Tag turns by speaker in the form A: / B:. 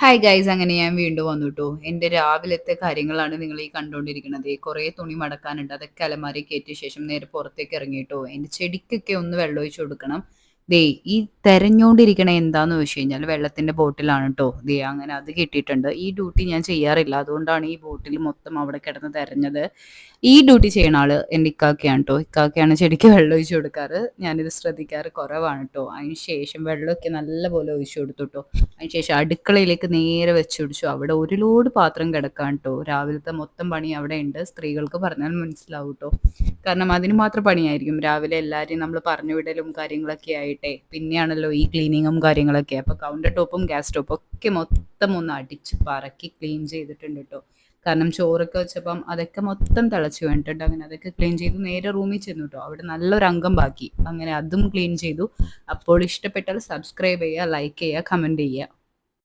A: Hi guys അങ്ങനെ ഞാൻ വീണ്ടും വന്നു കേട്ടോ എന്റെ രാവിലത്തെ കാര്യങ്ങളാണ് നിങ്ങൾ ഈ കണ്ടുകൊണ്ടിരിക്കുന്നത്. കുറേ തുണി മടക്കാനുണ്ട്. അതൊക്കെ അലമാരി കയറ്റിയ ശേഷം നേരെ പുറത്തേക്ക് ഇറങ്ങിയിട്ടോ എന്റെ ചെടിക്കൊക്കെ ഒന്ന് വെള്ളം ഒഴിച്ചു കൊടുക്കണം. ദേ ഈ തെരഞ്ഞുകൊണ്ടിരിക്കണ എന്താന്ന് വെച്ച് കഴിഞ്ഞാൽ വെള്ളത്തിന്റെ ബോട്ടിലാണ് കേട്ടോ ദേ അങ്ങനെ അത് കിട്ടിയിട്ടുണ്ട്. ഈ ഡ്യൂട്ടി ഞാൻ ചെയ്യാറില്ല. അതുകൊണ്ടാണ് ഈ ബോട്ടിൽ മൊത്തം അവിടെ കിടന്ന് തെരഞ്ഞത്. ഈ ഡ്യൂട്ടി ചെയ്യണ ആൾ എന്റെ ഇക്കാക്കയാണ് കേട്ടോ ഇക്കാക്കയാണ് ചെടിക്ക് വെള്ളം ഒഴിച്ചു കൊടുക്കാറ്. ഞാനിത് ശ്രദ്ധിക്കാറ് കുറവാണ് കേട്ടോ അതിന് ശേഷം വെള്ളമൊക്കെ നല്ലപോലെ ഒഴിച്ചു കൊടുത്തു കേട്ടോ അതിന് ശേഷം അടുക്കളയിലേക്ക് നേരെ വെച്ച് പിടിച്ചു. അവിടെ ഒരു ലോഡ് പാത്രം കിടക്കാൻ കേട്ടോ രാവിലത്തെ മൊത്തം പണി അവിടെ ഉണ്ട്. സ്ത്രീകൾക്ക് പറഞ്ഞാൽ മനസ്സിലാവും കേട്ടോ കാരണം അതിന് മാത്രം പണിയായിരിക്കും. രാവിലെ എല്ലാവരെയും നമ്മൾ പറഞ്ഞു വിടലും കാര്യങ്ങളൊക്കെ ആയിട്ടേ. പിന്നെയാണല്ലോ ഈ ക്ലീനിങ്ങും കാര്യങ്ങളൊക്കെ. അപ്പോൾ കൗണ്ടർ ടോപ്പും ഗ്യാസ് ടോപ്പും ഒക്കെ മൊത്തം ഒന്ന് അടിച്ച് പറക്കി ക്ലീൻ ചെയ്തിട്ടുണ്ട് കേട്ടോ കാരണം ചോറൊക്കെ വെച്ചപ്പം അതൊക്കെ മൊത്തം തിളച്ച് വേണ്ടിട്ടുണ്ട് അങ്ങനെ അതൊക്കെ ക്ലീൻ ചെയ്തു നേരെ റൂമിൽ ചെന്നു കേട്ടോ അവിടെ നല്ലൊരു അംഗം ബാക്കി. അങ്ങനെ അതും ക്ലീൻ ചെയ്തു. അപ്പോൾ ഇഷ്ടപ്പെട്ടാൽ സബ്സ്ക്രൈബ് ചെയ്യുക ലൈക്ക് ചെയ്യുക കമന്റ് ചെയ്യുക.